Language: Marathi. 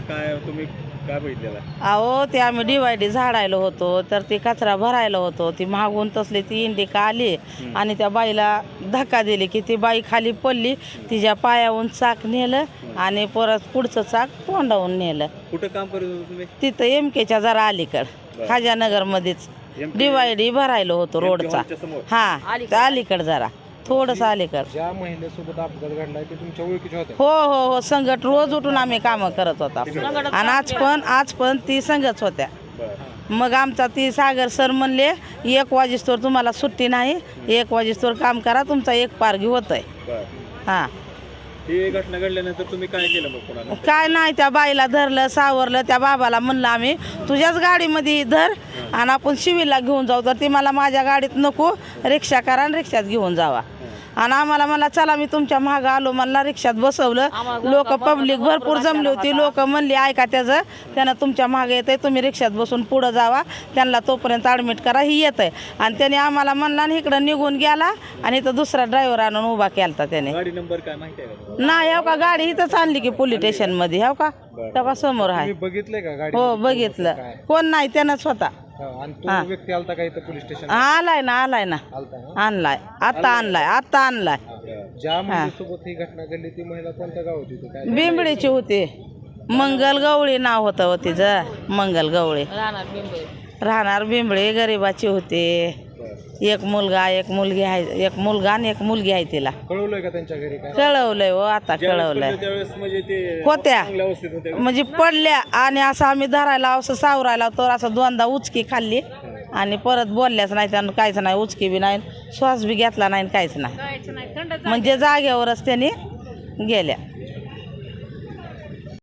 काय तुम्ही काय बघितलेला अहो ते आम्ही डिवायडी झाडायला होतो तर ती कचरा भरायला होतो ती मागून तसली ती इंडिका आली? आणि त्या बाईला धक्का दिली की ती बाई खाली पडली तिच्या पायाहून चाक नेलं आणि परत पुढचं चाक तोंडावून नेलं. कुठं काम करत होता तुम्ही? तिथं एम केच्या जरा अलीकड बरं. खाजानगरमध्येच. MK डिवायडी भरायला होतो रोडचा? हा अलीकड जरा. थोडस अलीकड ज्या महिलेसोबत अपघात घडलाय ते तुमच्या ओळखीचे होते. हो हो हो. संगट रोज उठून आम्ही कामं करत होता. आणि आज पण आज पण ती संगच होत्या. मग आमचा ती सागर सर म्हणले एक वाजेस्तोर तुम्हाला सुट्टी नाही एक वाजेस्तोर काम करा तुमचा एक पारगी होत आहे हां. ही घटना घडल्यानंतर तुम्ही काय केलं मग कोणाला काय नाही त्या बाईला धरलं सावरलं त्या बाबाला म्हणलं आम्ही तुझ्याच गाडीमध्ये धर आणि आपण शिवीला घेऊन जाऊ तर ती मला माझ्या गाडीत नको रिक्षा करा आणि रिक्षात घेऊन जावा. आणि आम्हाला मला चला मी तुमच्या मागं आलो. मला रिक्षात बसवलं. लोक पब्लिक भरपूर जमली होती. लोक म्हणली ऐका त्याचं त्यानं तुमच्या मागे येत आहे तुम्ही रिक्षात बसून पुढं जावा. त्यांना तोपर्यंत ॲडमिट करा ही येत आहे आणि त्याने आम्हाला म्हणला आणि इकडं निघून गेला आणि इथं दुसरा ड्रायव्हर आणून उभा केला त्याने. गाडी नंबर काय माहिती आहे का तुम्हाला? नाही हो का? गाडी इथंच आणली की पोलीस स्टेशनमध्ये हो का? तेव्हा समोर आहे. का गाडी हो बघितलं. कोण नाही त्यानं स्वतः हा, आणि तो व्यक्ती आलता का इथं पोलीस स्टेशन आलाय ना आलाय ना. आलता ना? आणलाय. आता आणलाय आता आणलाय. ज्या महिलेसोबत ही घटना घडली ती महिला कोणत्या गावाची होती? काय बिंबडीची होती. मंगल गवळी नाव होतं हो तिचं. मंगल गवळी. राहणार बिंबळी. गरिबाची होती. एक मुलगा एक मुलगी आहे एक मुलगा आणि एक मुलगी आहे तिला. कळवलंय का त्यांच्या घरी काय? कळवलंय हो आता कळवलंय. त्यावेळेस म्हणजे ते होत्या चांगल्या अवस्थेत होते म्हणजे पडल्या आणि असं आम्ही धरायला असं सावरायला तर असं दोनदा उचकी खाल्ली. आणि परत बोलल्याच नाही त्यानं काहीच नाही उचकी बी नाही श्वास बी घेतला नाही आणि काहीच नाही. म्हणजे जागेवरच त्यांनी गेल्या.